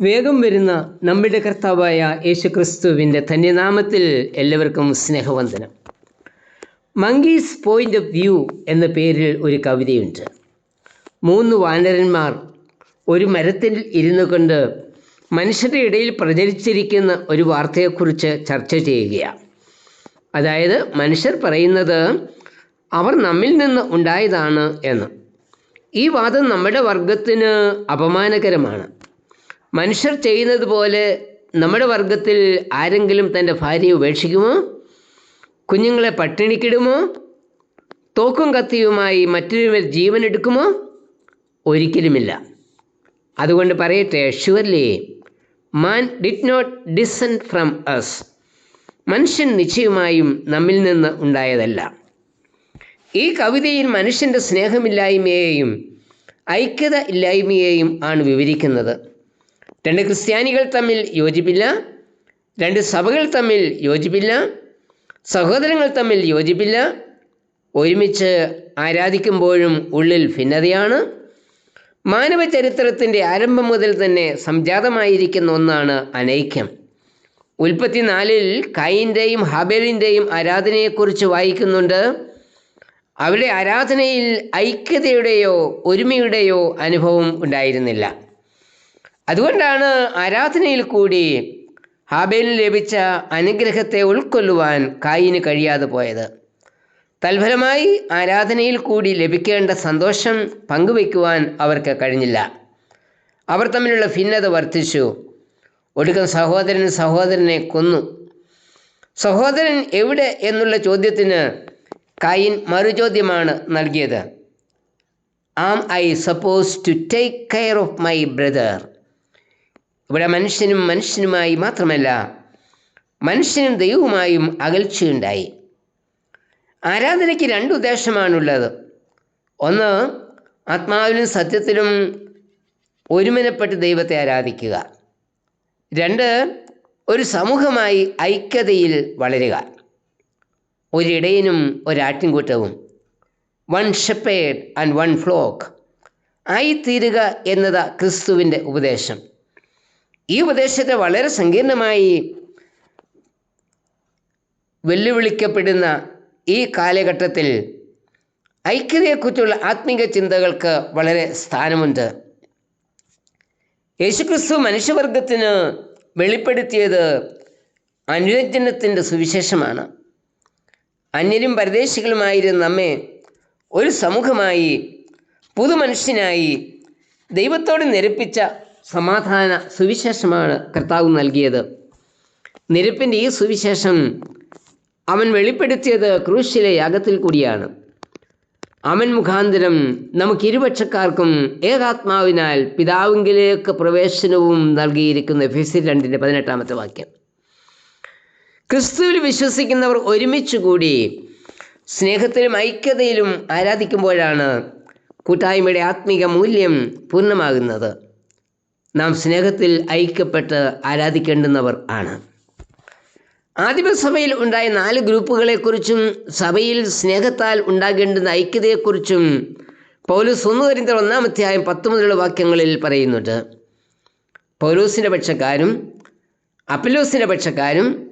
വേഗം വരുന്ന നമ്മുടെ കർത്താവായ യേശുക്രിസ്തുവിന്റെ ധന്യനാമത്തിൽ എല്ലാവർക്കും സ്നേഹവന്ദനം. മങ്കീസ് പോയിന്റ് ഓഫ് വ്യൂ എന്ന പേരിൽ ഒരു കവിതയുണ്ട്. മൂന്ന് വാനരന്മാർ ഒരു മരത്തിൽ ഇരുന്നു കൊണ്ട് മനുഷ്യരുടെ ഇടയിൽ പ്രചരിച്ചിരിക്കുന്ന ഒരു വാർത്തയെക്കുറിച്ച് ചർച്ച ചെയ്യുകയാണ് അതായത് മനുഷ്യർ പറയുന്നത് അവർ നമ്മിൽ നിന്ന് ഉണ്ടായതാണ് എന്ന്. ഈ വാദം നമ്മുടെ വർഗത്തിന് അപമാനകരമാണ്. മനുഷ്യർ ചെയ്യുന്നത് പോലെ നമ്മുടെ വർഗത്തിൽ ആരെങ്കിലും തന്റെ ഭാര്യയെ ഉപേക്ഷിക്കുമോ? കുഞ്ഞുങ്ങളെ പട്ടിണിക്കിടുമോ? തോക്കും കത്തിയുമായി മറ്റൊരുവർ ജീവനെടുക്കുമോ? ഒരിക്കലുമില്ല. അതുകൊണ്ട് പറയട്ടെ surely man did not descend from us മനുഷ്യൻ നിശ്ചയമായും നമ്മിൽ നിന്ന് ഉണ്ടായതല്ല. ഈ കവിതയിൽ മനുഷ്യന്റെ സ്നേഹമില്ലായ്മയെയും ഐക്യത ഇല്ലായ്മയെയും ആണ് വിവരിക്കുന്നത്. രണ്ട് ക്രിസ്ത്യാനികൾ തമ്മിൽ യോജിപ്പില്ല. രണ്ട് സഭകൾ തമ്മിൽ യോജിപ്പില്ല. സഹോദരങ്ങൾ തമ്മിൽ യോജിപ്പില്ല. ഒരുമിച്ച് ആരാധിക്കുമ്പോഴും ഉള്ളിൽ ഭിന്നതയാണ്. മാനവ ചരിത്രത്തിന്റെ ആരംഭം മുതൽ തന്നെ സംജാതമായിരിക്കുന്ന ഒന്നാണ് അനൈക്യം. ഉൽപ്പത്തി നാലിൽ കൈന്റെയും ഹബേലിന്റെയും ആരാധനയെക്കുറിച്ച് വായിക്കുന്നുണ്ട്. അവരുടെ ആരാധനയിൽ ഐക്യതയുടെയോ ഒരുമയുടെയോ അനുഭവം ഉണ്ടായിരുന്നില്ല. അതുകൊണ്ടാണ് ആരാധനയിൽ കൂടി ഹാബേലിന് ലഭിച്ച അനുഗ്രഹത്തെ ഉൾക്കൊള്ളുവാൻ കായിന് കഴിയാതെ പോയത്. തൽഫലമായി ആരാധനയിൽ കൂടി ലഭിക്കേണ്ട സന്തോഷം പങ്കുവയ്ക്കുവാൻ അവർക്ക് കഴിഞ്ഞില്ല. അവർ തമ്മിലുള്ള ഭിന്നത വർദ്ധിച്ചു. ഒടുക്കം സഹോദരൻ സഹോദരനെ കൊന്നു. സഹോദരൻ എവിടെ എന്നുള്ള ചോദ്യത്തിന് കായിൻ മറുചോദ്യമാണ് നൽകിയത്. Am I suppose to take care of my brother ഇവിടെ മനുഷ്യനും മനുഷ്യനുമായി മാത്രമല്ല മനുഷ്യനും ദൈവവുമായും അകൽച്ചയുണ്ടായി. ആരാധനയ്ക്ക് രണ്ട് ഉദ്ദേശമാണുള്ളത്. ഒന്ന് ആത്മാവിലും സത്യത്തിലും ഒരുമനപ്പെട്ട് ദൈവത്തെ ആരാധിക്കുക. രണ്ട് ഒരു സമൂഹമായി ഐക്യതയിൽ വളരുക. ഒരിടയനും ഒരാട്ടിൻകൂട്ടവും. One shepherd and one flock ആയിത്തീരുക എന്നത് ക്രിസ്തുവിന്റെ ഉപദേശം. ഈ ഉപദേശത്തെ വളരെ സങ്കീർണമായി വെല്ലുവിളിക്കപ്പെടുന്ന ഈ കാലഘട്ടത്തിൽ ഐക്യതയെക്കുറിച്ചുള്ള ആത്മീക ചിന്തകൾക്ക് വളരെ സ്ഥാനമുണ്ട്. യേശുക്രിസ്തു മനുഷ്യവർഗത്തിന് വെളിപ്പെടുത്തിയത് അനുരഞ്ജനത്തിന്റെ സുവിശേഷമാണ്. അന്യരും പരദേശികളുമായിരുന്ന നമ്മെ ഒരു സമൂഹമായി പുതുമനുഷ്യനായി ദൈവത്തോട് നിരപ്പിച്ച സമാധാന സുവിശേഷമാണ് കർത്താവ് നൽകിയത്. നിരപ്പിന്റെ ഈ സുവിശേഷം അവൻ വെളിപ്പെടുത്തിയത് ക്രൂശിലെ യാഗത്തിൽ കൂടിയാണ്. അവൻ മുഖാന്തരം നമുക്ക് ഇരുപക്ഷക്കാർക്കും ഏകാത്മാവിനാൽ പിതാവിങ്കിലേക്ക് പ്രവേശനവും നൽകിയിരിക്കുന്ന ഫിസി രണ്ടിന്റെ പതിനെട്ടാമത്തെ വാക്യം. ക്രിസ്തുവിൽ വിശ്വസിക്കുന്നവർ ഒരുമിച്ചുകൂടി സ്നേഹത്തിലും ഐക്യതയിലും ആരാധിക്കുമ്പോഴാണ് കൂട്ടായ്മയുടെ ആത്മീക മൂല്യം പൂർണമാകുന്നത്. നാം സ്നേഹത്തിൽ ഐക്യപ്പെട്ട് ആരാധിക്കേണ്ടുന്നവർ ആണ്. ആദിമസഭയിൽ ഉണ്ടായ നാല് ഗ്രൂപ്പുകളെക്കുറിച്ചും സഭയിൽ സ്നേഹത്താൽ ഉണ്ടാകേണ്ടുന്ന ഐക്യതയെക്കുറിച്ചും പൗലൂസ് ഒന്ന് കരിന്തർ ഒന്നാം അധ്യായം പത്ത് മുതലുള്ള വാക്യങ്ങളിൽ പറയുന്നുണ്ട്. പൗലൂസിന്റെ പക്ഷക്കാരും അപ്പലോസിന്റെ പക്ഷക്കാരും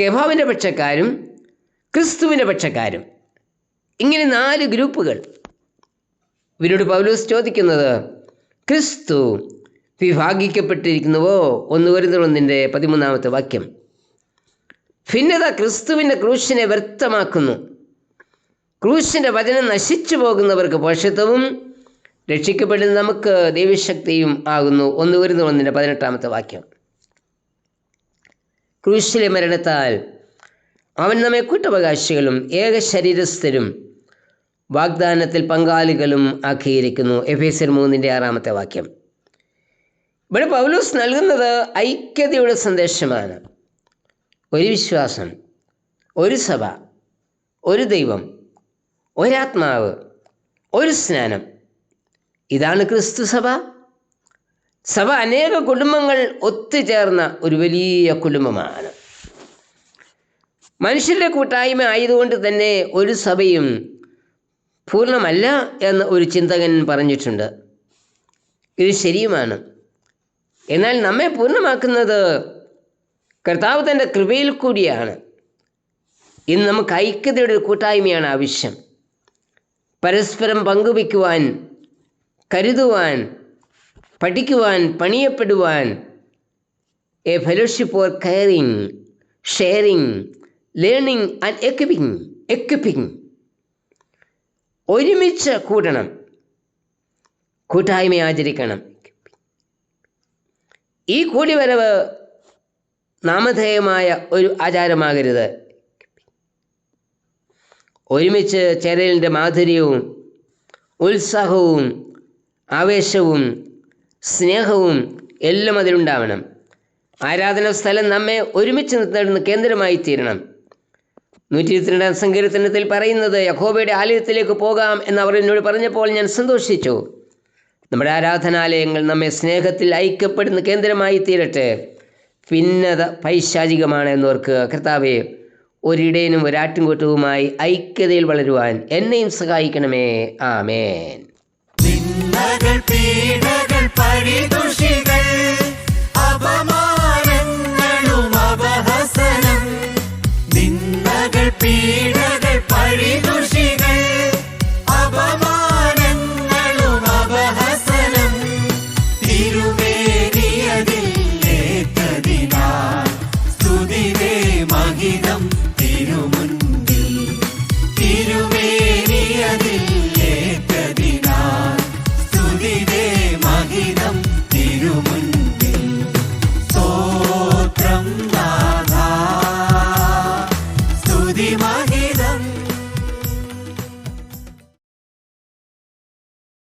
കെഭാവിന്റെ പക്ഷക്കാരും ക്രിസ്തുവിന്റെ പക്ഷക്കാരും. ഇങ്ങനെ നാല് ഗ്രൂപ്പുകൾ. ഇവരോട് പൗലൂസ് ചോദിക്കുന്നത് ക്രിസ്തു വിഭാഗിക്കപ്പെട്ടിരിക്കുന്നുവോ? ഒന്ന് വരുന്നൊന്നിന്റെ പതിമൂന്നാമത്തെ വാക്യം. ഭിന്നത ക്രിസ്തുവിന്റെ ക്രൂശിനെ വ്യക്തമാക്കുന്നു ക്രൂശിന്റെ വചനം നശിച്ചു പോകുന്നവർക്ക് പോഷത്വവും രക്ഷിക്കപ്പെടുന്ന നമുക്ക് ദൈവശക്തിയും ആകുന്നു. ഒന്ന് വരുന്നൊന്നിന്റെ പതിനെട്ടാമത്തെ വാക്യം. ക്രൂശിലെ മരണത്താൽ അവൻ നമ്മെ കൂട്ടവകാശികളും ഏക ശരീരസ്ഥരും വാഗ്ദാനത്തിൽ പങ്കാളികളും ആക്കിയിരിക്കുന്നു. എഫേസർ മൂന്നിന്റെ ആറാമത്തെ വാക്യം. ഇവിടെ പൗലൂസ് നൽകുന്നത് ഐക്യതയുടെ സന്ദേശമാണ്. ഒരു വിശ്വാസം ഒരു സഭ ഒരു ദൈവം ഒരാത്മാവ് ഒരു സ്നാനം. ഇതാണ് ക്രിസ്തു സഭ. സഭ അനേക കുടുംബങ്ങൾ ഒത്തുചേർന്ന ഒരു വലിയ കുടുംബമാണ്. മനുഷ്യരുടെ കൂട്ടായ്മ ആയതുകൊണ്ട് തന്നെ ഒരു സഭയും പൂർണമല്ല എന്ന് ഒരു ചിന്തകൻ പറഞ്ഞിട്ടുണ്ട്. ഇത് ശരിയുമാണ്. എന്നാൽ നമ്മെ പൂർണമാക്കുന്നത് കർത്താവ് തന്റെ കൃപയിൽ കൂടിയാണ്. ഇന്ന് നമുക്ക് ഐക്യതയുടെ ഒരു കൂട്ടായ്മയാണ് ആവശ്യം. പരസ്പരം പങ്കുവയ്ക്കുവാൻ കരുതുവാൻ പഠിക്കുവാൻ പണിയപ്പെടുവാൻ a fellowship or caring sharing learning and equipping equipping ഒരുമിച്ച് കൂടണം. കൂട്ടായ്മ ആചരിക്കണം. ഈ കൂടിവരവ് നാമധേയമായ ഒരു ആചാരമാകരുത്. ഒരുമിച്ച് ചേരലിന്റെ മാധുര്യവും ഉത്സാഹവും ആവേശവും സ്നേഹവും എല്ലാം അതിലുണ്ടാവണം. ആരാധന സ്ഥലം നമ്മെ ഒരുമിച്ച് നിർത്തേണ്ടുന്ന കേന്ദ്രമായി തീരണം. നൂറ്റി ഇരുപത്തിരണ്ടാം സങ്കീർത്തനത്തിൽ പറയുന്നത് യഹോബയുടെ ആലയത്തിലേക്ക് പോകാം എന്ന് അവർ എന്നോട് പറഞ്ഞപ്പോൾ ഞാൻ സന്തോഷിച്ചു. നമ്മുടെ ആരാധനാലയങ്ങൾ നമ്മെ സ്നേഹത്തിൽ ഐക്യപ്പെടുന്ന കേന്ദ്രമായി തീരട്ടെ. ഭിന്നത പൈശാചികമാണ് എന്നോർക്ക് കർത്താവെ ഒരിടേനും ഒരാട്ടിൻകൂട്ടവുമായി ഐക്യതയിൽ വളരുവാൻ എന്നെയും സഹായിക്കണമേ. ആമേൻ.